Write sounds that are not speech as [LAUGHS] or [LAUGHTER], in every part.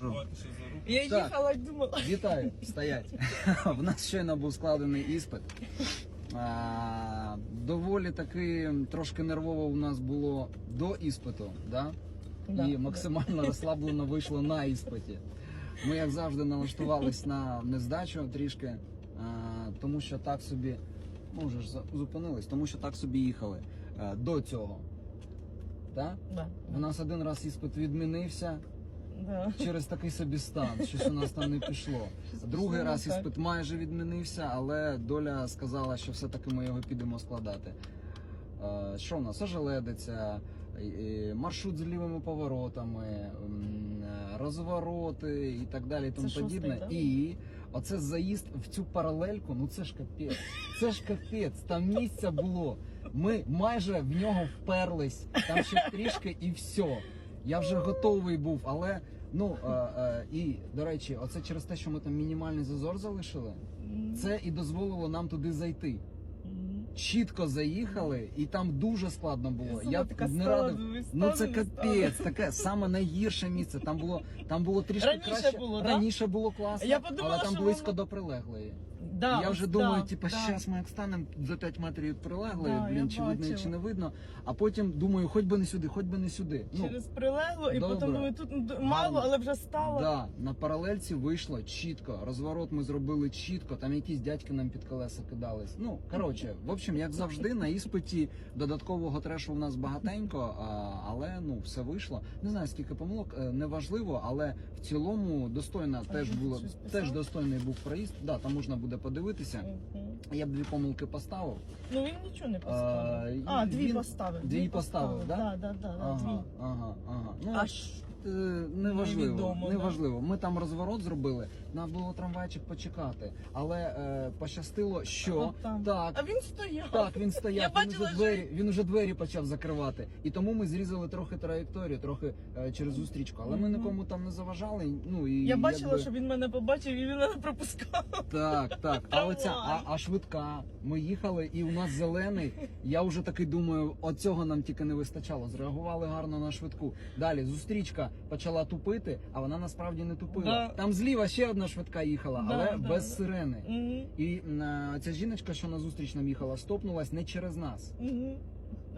руку. Я Так. їхала думала. Вітаю, [LAUGHS] стоять. [LAUGHS] В нас щойно був складений іспит. А, доволі таки трошки нервово у нас було до іспиту, да? Да, і максимально розслаблено вийшло на іспиті. Ми, як завжди, налаштувались на нездачу трішки, а, тому що так собі, ну вже ж за- зупинились, тому що так собі їхали е, до цього. Так? Да, У нас один раз іспит відмінився да. через такий собі стан, щось у нас там не пішло. Другий раз так. іспит майже відмінився, але доля сказала, що все-таки ми його підемо складати. Що в нас? Ожеледиця, маршрут з лівими поворотами, е, розвороти і так далі, і тому шостий, подібне. да? І оце заїзд в цю паралельку, ну це ж капець. Це ж капець, там місця було. Ми майже в нього вперлись, там ще трішки і все. Я вже готовий був, але ну е, е, і до речі, оце через те, що ми там мінімальний зазор залишили, це і дозволило нам туди зайти. Чітко заїхали, і там дуже складно було. Я така б не стала, радив. думаю, Ну це не капець, таке саме найгірше місце. Там було там було трішки Раніше краще. було, да? раніше було класно, Я подумала, але там що близько воно- до прилеглої. Да, я вже ось думаю, да, типа, да. щас ми як станемо за 5 метрів від прилеглої, Да, блін, чи видно, бачила. чи не видно. А потім думаю, хоч би не сюди, хоч би не сюди. Ну, Через прилегло, і добре. потім думаю, тут ну, мало, але вже стало. Да, на паралельці вийшло чітко. Розворот ми зробили чітко. Там якісь дядьки нам під колеса кидались. Ну коротше, в общем, як завжди, на іспиті додаткового трешу в нас багатенько, але ну все вийшло. Не знаю скільки помилок, е, неважливо, але в цілому достойна А теж було теж достойний був проїзд. Да, там можна буде подивитися. Я б дві помилки поставив. Ну він нічого не А, поставив. А, дві він- поставив. дві поставив, да? Да, да, да, да, Ага, дві. ага, ага. Ну, Аж Неважливо, Невідомо, неважливо. Ми там розворот зробили. Нам було трамвайчик почекати, але е, пощастило, що От там. так. А він стояв. Так, він Я стояв, він бачила, уже двері, він уже двері почав закривати. І тому ми зрізали трохи траєкторію, трохи е, через зустрічку. Але ми нікому там не заважали. Ну і Я бачила, якби- що він мене побачив і він мене пропускав. так, так. А оця, а, а швидка. Ми їхали, і у нас зелений. Я вже таки думаю, оцього нам тільки не вистачало. Зреагували гарно на швидку. Далі зустрічка почала тупити, а вона насправді не тупила. Да. Там зліва ще одна швидка їхала, Да, але да, без да. сирени. Мгм, І е, ця жіночка, що на зустріч нам їхала, стопнулась не через нас. Ну,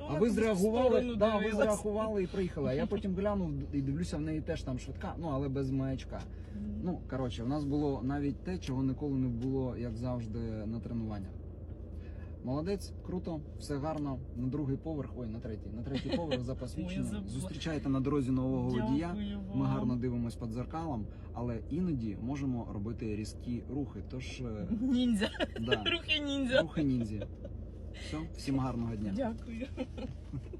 А ви зреагували, да, ви зреагували і приїхали. А я [LAUGHS] потім глянув і дивлюся, в неї теж там швидка, ну але без маячка. Мгм. Ну, коротше, у нас було навіть те, чого ніколи не було, як завжди, на тренуваннях. Молодець, круто, все гарно. На другий поверх, ой, на третій, на третій поверх за [LAUGHS] Ой, посвідчення. забула. Зустрічайте на дорозі нового водія. Ми гарно дивимось під зеркалом, але іноді можемо робити різкі рухи. Тож, е, Ніндзя. да, [LAUGHS] Рухи ніндзя. рухи ніндзя. Все, всім гарного дня. Дякую. [LAUGHS]